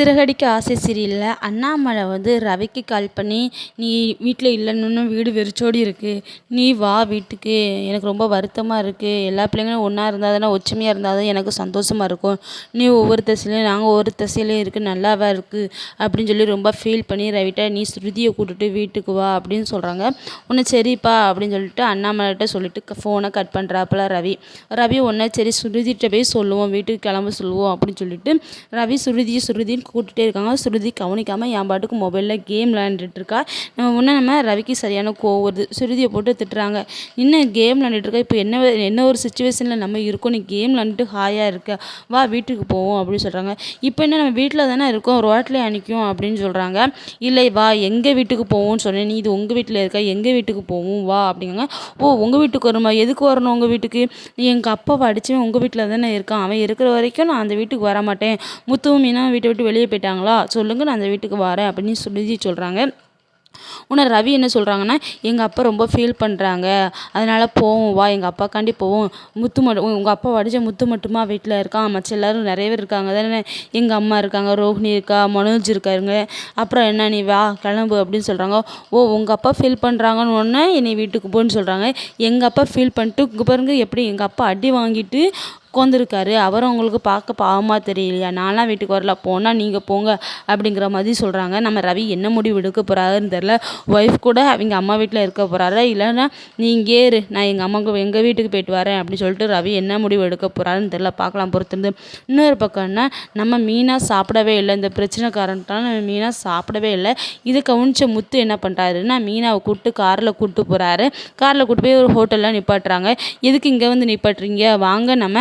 சிறகடிக்க ஆசை சீரியலில் அண்ணாமலை வந்து ரவிக்கு கால் பண்ணி நீ வீட்டில் இல்லைன்னு வீடு வெறிச்சோடி இருக்குது நீ வா வீட்டுக்கு. எனக்கு ரொம்ப வருத்தமாக இருக்குது எல்லா பிள்ளைங்களும் ஒன்றா இருந்தால் தானே ஒற்றுமையாக இருந்தால் தான் எனக்கு சந்தோஷமாக இருக்கும். நீ ஒவ்வொரு திசையிலையும் நாங்கள் ஒவ்வொரு திசையிலையும் இருக்குது நல்லாவா இருக்குது அப்படின்னு சொல்லி ரொம்ப ஃபீல் பண்ணி ரவிட்ட நீ ஸ்ருதியை கூட்டுட்டு வீட்டுக்கு வா அப்படின்னு சொல்கிறாங்க உன்னை சரிப்பா அப்படின்னு சொல்லிட்டு அண்ணாமலைகிட்ட சொல்லிட்டு ஃபோனை கட் பண்ணுறாப்புல ரவி. ரவி ஒன்றா சரி ஸ்ருதிகிட்ட போய் சொல்லுவோம். வீட்டுக்கு கிளம்ப சொல்லுவோம் அப்படின்னு சொல்லிட்டு ரவி ஸ்ருதி ஸ்ருதின்னு கூப்பிட்டுட்டே இருக்காங்க. சுருதி கவனிக்காமல் என் பாட்டுக்கு மொபைலில் கேம் விளையாண்டுட்டு இருக்கா நம்ம முன்னே நம்ம ரவிக்கு சரியான கோவம் வருது. சுருதியை போட்டு திட்டுறாங்க. இன்னும் கேம் விளையாண்டுட்டு இப்போ என்ன என்ன ஒரு சுச்சுவேஷனில் நம்ம இருக்கோம். நீ கேம் விளையாண்டுட்டு ஹாயாக இருக்க. வா வீட்டுக்கு போவோம். அப்படின்னு சொல்கிறாங்க இப்போ என்ன நம்ம வீட்டில் தானே இருக்கோம். ரோட்டில் அனுக்கும் அப்படின்னு சொல்கிறாங்க இல்லை வா எங்கள் வீட்டுக்கு போவோம்னு சொன்னேன். நீ இது உங்கள் வீட்டில் இருக்க. எங்கள் வீட்டுக்கு போவோம். வா அப்படிங்க ஓ உங்கள் வீட்டுக்கு வருமா? எதுக்கு வரணும் உங்கள் வீட்டுக்கு? நீ எங்கள் அப்பாவை அடித்தவன் உங்கள் வீட்டில் தானே இருக்கான். அவன் இருக்கிற வரைக்கும் நான் அந்த வீட்டுக்கு வர மாட்டேன் முத்துவும் மீனா வீட்டை விட்டு வெளியே போயிட்டாங்களா? சொல்லுங்கள் நான் அந்த வீட்டுக்கு வரேன் அப்படின்னு சொல்லி சொல்கிறாங்க உன்னை ரவி என்ன சொல்கிறாங்கன்னா எங்கள் அப்பா ரொம்ப ஃபீல் பண்ணுறாங்க அதனால் போவோம் வா எங்கள் அப்பாக்காண்டி போவோம். முத்து மட்டும் உங்கள் அப்பா வடிஞ்ச முத்து மட்டுமா வீட்டில் இருக்கான் மற்ற எல்லோரும் நிறைய பேர் இருக்காங்க. தானே எங்கள் அம்மா இருக்காங்க ரோஹிணி இருக்கா மனோஜ் இருக்காருங்க. அப்புறம் என்ன நீ வா கிளம்பு அப்படின்னு சொல்கிறாங்க ஓ உங்கள் அப்பா ஃபீல் பண்ணுறாங்கன்னு ஒன்று என்னை வீட்டுக்கு போன்னு சொல்கிறாங்க எங்கள் அப்பா ஃபீல் பண்ணிட்டு இங்கே பாருங்க எப்படி எங்கள் அப்பா அடி வாங்கிட்டு உட்காந்துருக்காரு அவரும் உங்களுக்கு பார்க்க பாவமாக தெரியலையா? நான்லாம் வீட்டுக்கு வரல. போனால் நீங்கள் போங்க அப்படிங்கிற மாதிரி சொல்கிறாங்க நம்ம ரவி என்ன முடிவு எடுக்க போகிறாருன்னு தெரில ஒய்ஃப் கூட அவங்க அம்மா வீட்டில் இருக்க போகிறாரா இல்லைன்னா நீ இங்கே இரு. நான் எங்கள் அம்மாவுக்கு எங்கள் வீட்டுக்கு போயிட்டு வரேன் அப்படின்னு சொல்லிட்டு ரவி என்ன முடிவு எடுக்க போகிறாருன்னு தெரில பார்க்கலாம் பொறுத்திருந்து. இன்னொரு பக்கம்னா நம்ம மீனாக சாப்பிடவே இல்லை. இந்த பிரச்சனை காரணத்தால் நம்ம மீனாக சாப்பிடவே இல்லை. இதை கவனிச்ச முத்து என்ன பண்ணுறாருன்னா மீனாவை கூப்பிட்டு காரில் கூப்பிட்டு போகிறாரு காரில் கூப்பிட்டு போய் ஒரு ஹோட்டலில் நிப்பாட்டுறாங்க. எதுக்கு இங்கே வந்து நிப்பாட்டுறீங்க? வாங்க நம்ம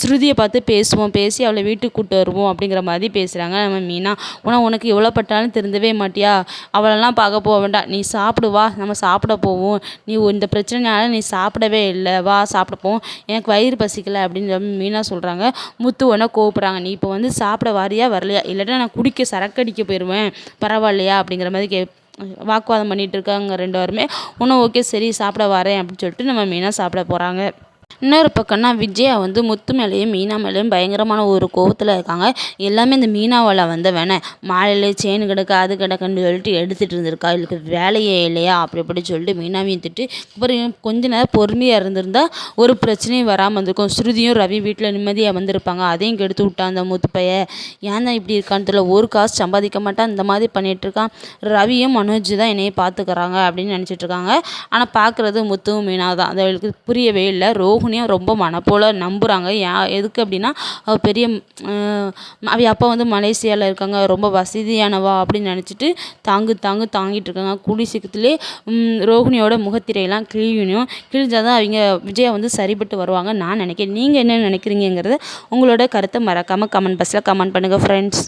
ஸ்ருதியை பார்த்து பேசுவோம் பேசி அவளை வீட்டுக்கு கூப்பிட்டு வருவோம் அப்படிங்கிற மாதிரி பேசுகிறாங்க நம்ம மீனா ஆனால் உனக்கு எவ்வளோ பட்டாலும் திருந்தவே மாட்டியா? அவளெல்லாம் பார்க்க போக வேண்டாம். நீ சாப்பிடு வா. நம்ம சாப்பிட போவோம். நீ இந்த பிரச்சனைனால நீ சாப்பிடவே இல்லை. வா சாப்பிட போவோம். எனக்கு வயிறு பசிக்கலை அப்படின்னு மீனா சொல்கிறாங்க முத்து உடனே கோவப்படுறாங்க. நீ இப்போ வந்து சாப்பிட வாரியா வரலையா? இல்லாட்டா நான் குடிக்க சரக்கடிக்க போயிடுவேன் பரவாயில்லையா? அப்படிங்கிற மாதிரி கே வாக்குவாதம் பண்ணிகிட்டு இருக்காங்க ரெண்டு பேருமே. இன்னும் ஓகே சரி சாப்பிட வரேன் அப்படின்னு சொல்லிட்டு நம்ம மீனாக சாப்பிட போகிறாங்க இன்னொரு பக்கம்னா விஜயா வந்து முத்து மேலேயும் மீனா மேலேயும் பயங்கரமான ஒரு கோவத்தில் இருக்காங்க. எல்லாமே இந்த மீனாவால் வந்து வேணேன் மாலையில் செயின் கிடக்கு அது கிடக்குன்னு சொல்லிட்டு எடுத்துகிட்டு இருந்திருக்கா. இதுக்கு வேலையே இல்லையா? அப்படி இப்படி சொல்லிட்டு மீனாவையும் திட்டு அப்புறம் கொஞ்ச நேரம் பொறுமையாக இருந்திருந்தால் ஒரு பிரச்சனையும் வராமல் இருந்திருக்கும் ஸ்ருதியும் ரவி வீட்டில் நிம்மதியாக வந்திருப்பாங்க. அதையும் கெடுத்து விட்டான் அந்த முத்து பைய. ஏன் தான் இப்படி இருக்கான்னு தெரியல. ஒரு காசு சம்பாதிக்க மாட்டான் இந்த மாதிரி பண்ணிகிட்ருக்கான் ரவியும் மனோஜ் தான் என்னையே பார்த்துக்கறாங்க அப்படின்னு நினச்சிட்ருக்காங்க ஆனால் பார்க்குறது முத்துவும் மீனா தான். அது அவளுக்கு புரியவே இல்லை. ரோ ரோஹிணியும் ரொம்ப மனப்போல் நம்புகிறாங்க ஏன் எதுக்கு அப்படின்னா அவள் பெரிய அவ அப்பா வந்து மலேசியாவில் இருக்காங்க. ரொம்ப வசதியானவா அப்படின்னு நினச்சிட்டு தாங்கு தாங்கு தாங்கிட்டு இருக்காங்க. கூடி சீக்கிரத்திலே ரோஹிணியோட முகத்திரையெல்லாம் கிழியணும். கிழிஞ்சால் தான் அவங்க விஜயா வந்து சரிப்பட்டு வருவாங்க. நான் நினைக்கிறேன். நீங்கள் என்ன நினைக்கிறீங்கிறத உங்களோட கருத்தை மறக்காமல் கமெண்ட் பாக்ஸில் கமெண்ட் பண்ணுங்கள் ஃப்ரெண்ட்ஸ்